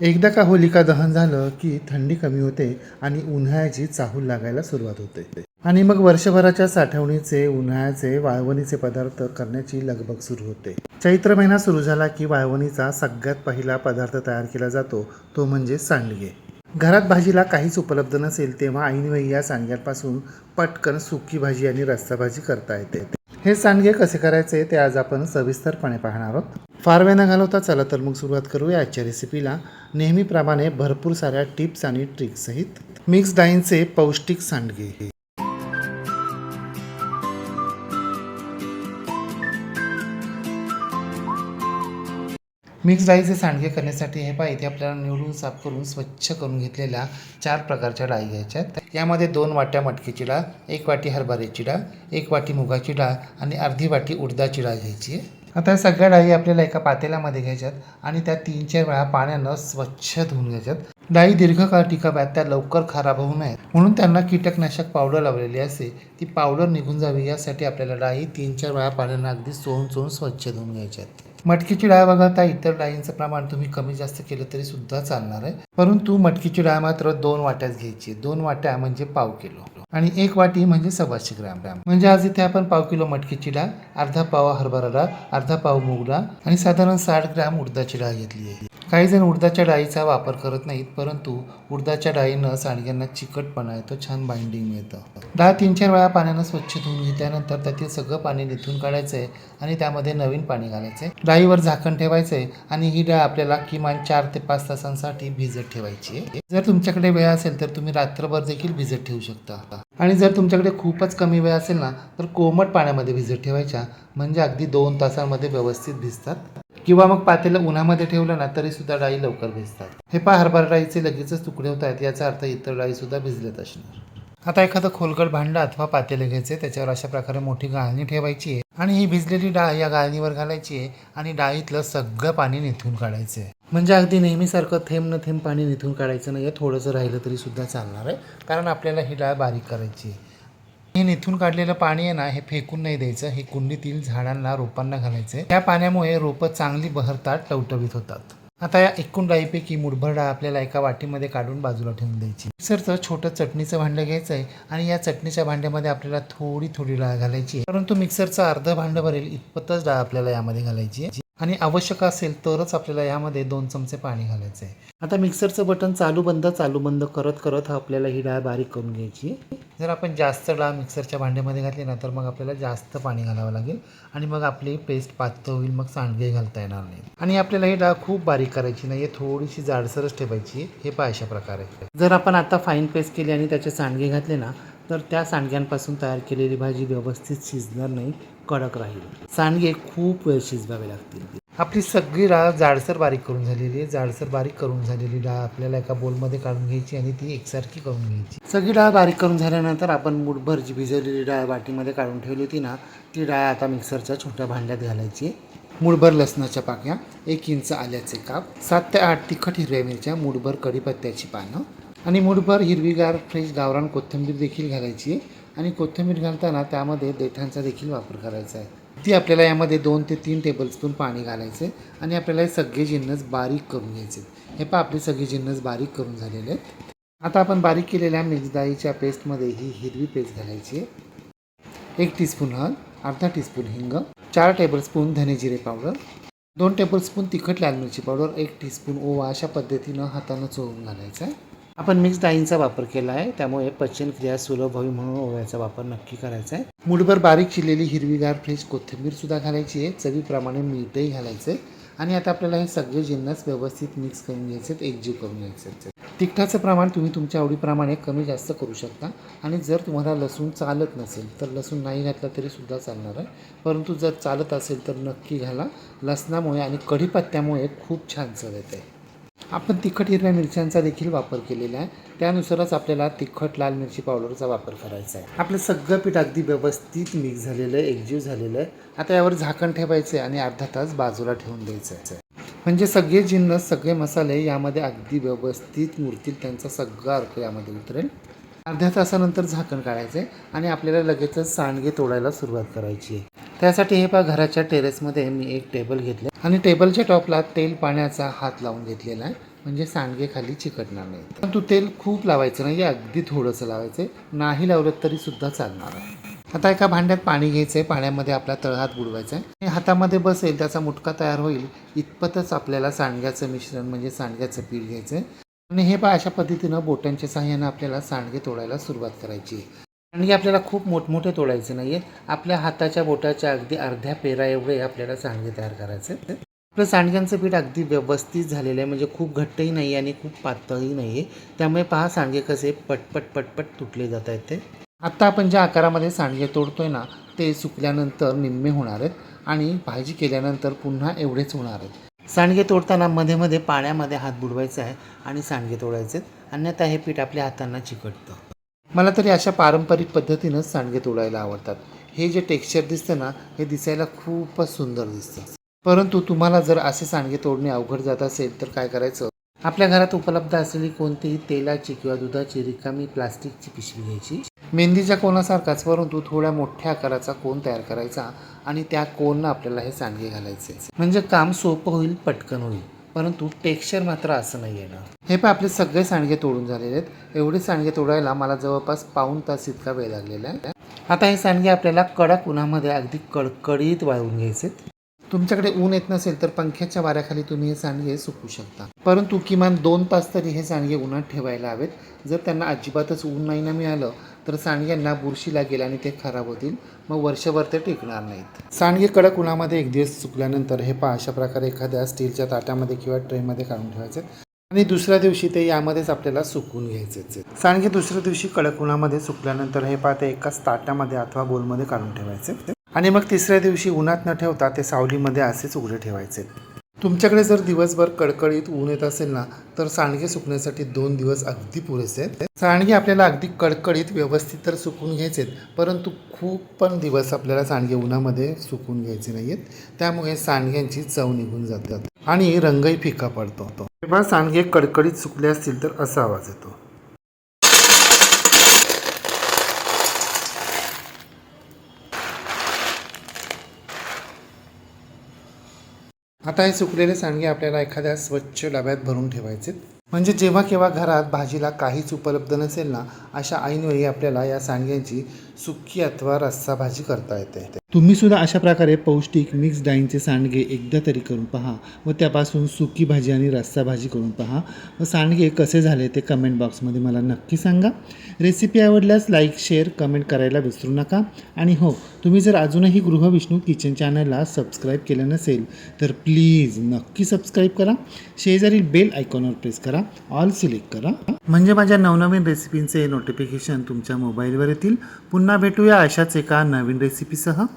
एकदा का होलिका दहन झालं की थंडी कमी होते आणि उन्हाळ्याची चाहूल लागायला सुरुवात होते. आणि मग वर्षभराच्या साठवणीचे उन्हाळ्याचे वाळवणीचे पदार्थ करण्याची लगबग सुरू होते. चैत्र महिना सुरू झाला की वाळवणीचा सगळ्यात पहिला पदार्थ तयार केला जातो तो म्हणजे सांडगे. घरात भाजीला काहीच उपलब्ध नसेल तेव्हा ऐनवेळी या सांडग्यांपासून पटकन सुकी भाजी आणि रस्सा भाजी करता येते. हे सांडगे कसे करायचे ते आज आपण सविस्तरपणे पाहणार आहोत. फार वेळ न घालवता चला तर मग सुरुवात करूया आजच्या रेसिपीला नेहमीप्रमाणे भरपूर साऱ्या टिप्स आणि ट्रिक्स सहित. मिक्स डाईनचे पौष्टिक सांडगे. मिक्स डाळीचे सांडगे करण्यासाठी हे पहा इथे आपल्याला निवडून साफ करून स्वच्छ करून घेतलेल्या चार प्रकारच्या डाळी घ्यायच्या आहेत. यामध्ये दोन वाट्या मटकीची डाळ एक वाटी हरभऱ्याची डाळ एक वाटी मुगाची डाळ आणि अर्धी वाटी उडदाची डाळ घ्यायची आहे. आता या सगळ्या डाळी आपल्याला एका पातेल्यामध्ये घ्यायच्यात आणि त्या तीन चार वेळा पाण्यानं स्वच्छ धुवून घ्यायच्यात. डाळी दीर्घकाळ टिकाव्यात त्या लवकर खराब होऊ नयेत. म्हणून त्यांना कीटकनाशक पावडर लावलेली असते. ती पावडर निघून जावी यासाठी आपल्याला डाळी तीन चार वेळा पाण्यानं अगदी चोळून चोळून स्वच्छ धुवून घ्यायच्यात. मटकीची डाळ वगळता इतर डाळींचं प्रमाण तुम्ही कमी जास्त केलं तरी सुद्धा चालणार आहे. परंतु मटकीची डाळ मात्र दोन वाट्याच घ्यायची दोन वाट्या म्हणजे पाव किलो. आणि एक वाटी म्हणजे सव्वाशे ग्राम ग्राम म्हणजे आज इथे आपण पाव किलो मटकीची डाळ अर्धा पाव हरभरा डाळ अर्धा पाव मूग डाळ आणि साधारण साठ ग्राम उडदाची डाळ घेतली आहे. काही जण उडदाच्या डाळीचा वापर करत नाहीत परंतु उडदाच्या डाळीनं सांडग्यांना चिकटपणा येतो छान बाइंडिंग मिळतं. डाळ तीन चार वेळा पाण्यानं स्वच्छ धुवून घेतल्यानंतर त्यातील सगळं पाणी निथून काढायचं आहे आणि त्यामध्ये नवीन पाणी घालायचं आहे डाळीवर झाकण ठेवायचं आहे आणि ही डाळ आपल्याला किमान चार ते पाच तासांसाठी भिजत ठेवायची आहे. जर तुमच्याकडे वेळ असेल तर तुम्ही रात्रभर देखील भिजत ठेवू शकता. आणि जर तुमच्याकडे खूपच कमी वेळ असेल ना तर कोमट पाण्यामध्ये भिजत ठेवायच्या म्हणजे अगदी दोन तासांमध्ये व्यवस्थित भिजतात. किंवा मग पातेलं उन्हामध्ये ठेवलं ना तरी सुद्धा डाळी लवकर भिजतात. हे पहा हरभरा डाळीचे लगेचच तुकडे होत आहेत याचा अर्थ इतर डाळी सुद्धा भिजलेत असणार. आता एखादं खोलगट भांडं अथवा पातेलं घ्यायचे त्याच्यावर अशा प्रकारे मोठी गाळणी ठेवायची आहे आणि ही भिजलेली डाळ या गाळणीवर घालायची आहे आणि डाळीतलं सगळं पाणी निथून काढायचं आहे. म्हणजे अगदी नेहमीसारखं थेंब न थेंब पाणी निथून काढायचं नाही आहे थोडंसं राहिलं तरी सुद्धा चालणार आहे कारण आपल्याला ही डाळ बारीक करायची आहे. हे नेथून काढलेलं पाणी आहे ना हे फेकून नाही द्यायचं. हे कुंडीतील झाडांना रोपांना घालायचं त्या पाण्यामुळे रोपं चांगली बहरतात टवटवीत होतात. आता या एकूण डाळीपैकी मुठभर डाळ आपल्याला एका वाटीमध्ये काढून बाजूला ठेवून द्यायची. मिक्सरचं छोटं चटणीचं भांडं घ्यायचं आहे आणि या चटणीच्या भांड्यामध्ये आपल्याला थोडी थोडी डाळ घालायची परंतु मिक्सरचं अर्ध भांडं भरेल इतपतच डाळ आपल्याला यामध्ये घालायची आहे. आणि आवश्यक असेल तरच आपल्याला यामध्ये दोन चमचे पाणी घालायचं आहे. आता मिक्सरचं बटन चालू बंद चालू बंद करत करत आपल्याला ही डाळ बारीक करून घ्यायची जर आपण जास्त डाळ मिक्सरच्या भांड्यामध्ये घातली ना तर मग आपल्याला जास्त पाणी घालावं लागेल आणि मग आपली पेस्ट पातळ होईल मग सांडगे घालता येणार नाही आणि आपल्याला ही डाळ खूप बारीक करायची नाही थोडीशी जाडसरच ठेवायची हे पहा अशा प्रकारे. जर आपण आता फाईन पेस्ट केली आणि त्याचे सांडगे घातले ना तर त्या सांडग्यांपासून तयार केलेली भाजी व्यवस्थित शिजणार नाही कडक राहील. सांडगे खूप वेळ शिजवावे लागतील. आपली सगळी डाळ जाडसर बारीक करून झालेली आहे. जाडसर बारीक करून झालेली डाळ आपल्याला एका बोलमध्ये काढून घ्यायची आणि ती एकसारखी करून घ्यायची. सगळी डाळ बारीक करून झाल्यानंतर आपण मुठभर जी भिजवलेली डाळ वाटीमध्ये काढून ठेवली होती ना ती डाळ आता मिक्सरच्या छोट्या भांड्यात घालायची. मुठभर लसणाच्या पाक्या एक इंच आल्याचे काप सात ते आठ तिखट हिरव्या मिरच्या मुठभर कढीपत्त्याची पानं आणि मुठभर हिरवीगार फ्रेश गावरान कोथिंबीर देखील घालायची आणि कोथिंबीर घालताना त्यामध्ये देठांचा देखील वापर करायचा आहे. ती आपल्याला यामध्ये दोन ते तीन टेबलस्पून पाणी घालायचे आणि आपल्याला हे सगळे जिन्नस बारीक करून घ्यायचे हे पहा आपले सगळे जिन्नस बारीक करून झालेले आहेत. आता आपण बारीक केलेल्या मिक्स पेस्टमध्ये ही हिरवी पेस्ट घालायची आहे. एक टीस्पून हळद अर्धा टीस्पून हिंग चार टेबलस्पून धनेजिरे पावडर दोन टेबलस्पून तिखट लाल मिरची पावडर एक टीस्पून ओवा अशा पद्धतीनं हातानं चोळून घालायचा आहे. आपण मिक्स डाळींचा वापर केला आहे. त्यामुळे पचनक्रिया सुलभ व्हावी म्हणून ओव्याचा वापर नक्की करायचा आहे. मुठभर बारीक चिरलेली हिरवीगार फ्रेश कोथिंबीर सुद्धा घालायची आहे. चवीप्रमाणे मीठही घालायचं आहे. आणि आता आपल्याला हे सगळे जिन्नस व्यवस्थित मिक्स करून घ्यायचे आहेत. एकजीव करून घ्यायचे आहेत. तिखटाचं प्रमाण तुम्ही तुमच्या आवडीप्रमाणे कमी जास्त करू शकता. आणि जर तुम्हाला लसूण चालत नसेल तर लसूण नाही घातला तरी सुद्धा चालणार आहे. परंतु जर चालत असेल तर नक्की घाला. लसणामुळे आणि कढीपत्त्यामुळे खूप छान चव येते. आपण तिखट हिरव्या मिरच्यांचा देखील वापर केलेला आहे. त्यानुसारच आपल्याला तिखट लाल मिरची पावडरचा वापर करायचा आहे. आपलं सगळं पीठ अगदी व्यवस्थित मिक्स झालेलं आहे एकजीव झालेलं आहे. आता यावर झाकण ठेवायचं आहे आणि अर्धा तास बाजूला ठेवून द्यायचं आहे. म्हणजे सगळे जिन्नस सगळे मसाले यामध्ये अगदी व्यवस्थित मुरतील त्यांचा सगळा अर्थ यामध्ये उतरेल. अर्ध्या तासानंतर झाकण काढायचं आहे आणि आपल्याला लगेचच सांडगे तोडायला सुरुवात करायची आहे. त्यासाठी हे पहा घराच्या टेरेसमध्ये मी एक टेबल घेतले आणि टेबलच्या टॉपला तेल पाण्याचा हात लावून घेतलेला आहे. म्हणजे सांडगे खाली चिकटणार नाही. परंतु तेल खूप लावायचं नाही अगदी थोडंसं लावायचं नाही लावलं तरी सुद्धा चालणार आहे. आता एका भांड्यात पाणी घ्यायचं आहे पाण्यामध्ये आपला तळहात बुडवायचा आहे आणि हातामध्ये बसेल त्याचा मुटका तयार होईल इतपतच आपल्याला सांडग्याचं मिश्रण म्हणजे सांडग्याचं पीठ घ्यायचं आहे आणि हे पहा अशा पद्धतीनं बोटांच्या सहाय्यानं आपल्याला सांडगे तोडायला सुरुवात करायची. आहे सांडगे आपल्याला खूप मोठमोठे तोडायचे नाही आहे आपल्या हाताच्या बोटाच्या अगदी अर्ध्या पेरा एवढे आपल्याला सांडगे तयार करायचे. आहेत. आपलं सांडग्यांचं पीठ अगदी व्यवस्थित झालेलं आहे. म्हणजे खूप घट्टही नाही आहे आणि खूप पातळही नाही आहे त्यामुळे पहा सांडगे कसे पटपट पटपट तुटले जात आहेत ते. आत्ता आपण ज्या आकारामध्ये सांडगे तोडतोय ना ते सुकल्यानंतर निम्मे होणार आहेत. आणि भाजी केल्यानंतर पुन्हा एवढेच होणार आहेत. सांडगे तोडताना मध्ये मध्ये पाण्यामध्ये हात बुडवायचा आहे आणि सांडगे तोडायचे अन्यथा हे पीठ आपल्या हातांना चिकटतं. मला तरी अशा पारंपरिक पद्धतीनंच सांडगे तोडायला आवडतात. हे जे टेक्स्चर दिसतं ना हे दिसायला खूपच सुंदर दिसतं. परंतु तुम्हाला जर असे सांडगे तोडणे अवघड जात असेल तर काय करायचं? आपल्या घरात उपलब्ध असलेली कोणतीही तेलाची किंवा दुधाची रिकामी प्लास्टिकची पिशवी घ्यायची. मेहंदीच्या कोणासारखाच परंतु थोड्या मोठ्या आकाराचा कोण तयार करायचा? आणि त्या कोणनं आपल्याला हे सांडगे घालायचे? म्हणजे काम सोपं होईल पटकन होईल. परंतु टेक्स्चर मात्र असं नाही येणार. हे पण आपले सगळे सांडगे तोडून झालेले आहेत. एवढे सांडगे तोडायला मला जवळपास पाऊण तास इतका वेळ लागलेला आहे. आता हे सांडगे आपल्याला कडक उन्हामध्ये अगदी कडकडीत वाळवून घ्यायचे तुमच्याकडे ऊन येत नसेल तर पंख्याच्या वाऱ्याखाली तुम्ही हे सांडगे सुकू शकता. परंतु किमान दोन तास तरी हे सांडगे उन्हात ठेवायला हवेत. जर त्यांना अजिबातच ऊन नाही ना मिळालं तर सांडग्यांना बुरशी लागेल आणि ते खराब होतील. मग वर्षभर ते टिकणार नाहीत. सांडगे कडक उन्हामध्ये एक दिवस सुकल्यानंतर हे पहा अशा प्रकारे एखाद्या स्टीलच्या ताटामध्ये किंवा ट्रेमध्ये काढून ठेवायचे आणि दुसऱ्या दिवशी ते यामध्येच आपल्याला सुकून घ्यायचे. सांडगे दुसऱ्या दिवशी कडक उन्हामध्ये सुकल्यानंतर हे पहा ते एकाच ताटामध्ये अथवा बोलमध्ये काढून ठेवायचे. आणि मग तिसऱ्या दिवशी उन्हात न ठेवता ते सावलीमध्ये असेच उघडे ठेवायचे. तुमच्याकडे जर दिवसभर कडकडीत ऊन येत असेल ना तर सांडगे सुकण्यासाठी दोन दिवस अगदी पुरेसे आहेत. सांडगे आपल्याला अगदी कडकडीत व्यवस्थित तर सुकून घ्यायचे आहेत परंतु खूप पण दिवस आपल्याला सांडगे उन्हामध्ये सुकून घ्यायचे नाही आहेत. त्यामुळे सांडग्यांची चव निघून जातात आणि रंगही फिका पडतो तेव्हा सांडगे कडकडीत सुकले असतील तर असा आवाज येतो. आता हे सुकलेले सांडगे आपल्याला एखाद्या स्वच्छ डब्यात भरून ठेवायचे. म्हणजे जेव्हा केव्हा घरात भाजीला काहीच उपलब्ध नसेल ना अशा ऐनवेळी आपल्याला या सांडग्यांची सुकी अथवा रस्सा भाजी करता येते. तुम्ही सुद्धा अशा प्रकारे पौष्टिक मिक्स डाळींचे सांडगे एकदा तरी करून पहा. व त्यापासून सुकी भाजी आणि रस्सा भाजी करून पहा. व सांडगे कसे झाले ते कमेंट बॉक्समध्ये मला नक्की सांगा. रेसिपी आवडल्यास लाईक शेअर कमेंट करायला विसरू नका. आणि हो तुम्ही जर अजूनही गृहविष्णू किचन चॅनलला सबस्क्राईब केलं नसेल तर प्लीज नक्की सबस्क्राईब करा. शेजारील बेल आयकॉनवर प्रेस करा. ऑल सिलेक्ट करा. म्हणजे माझ्या नवनवीन रेसिपींचे नोटिफिकेशन तुमच्या मोबाईलवर येतील. पुन्हा भेटूया अशाच एका नवीन रेसिपीसह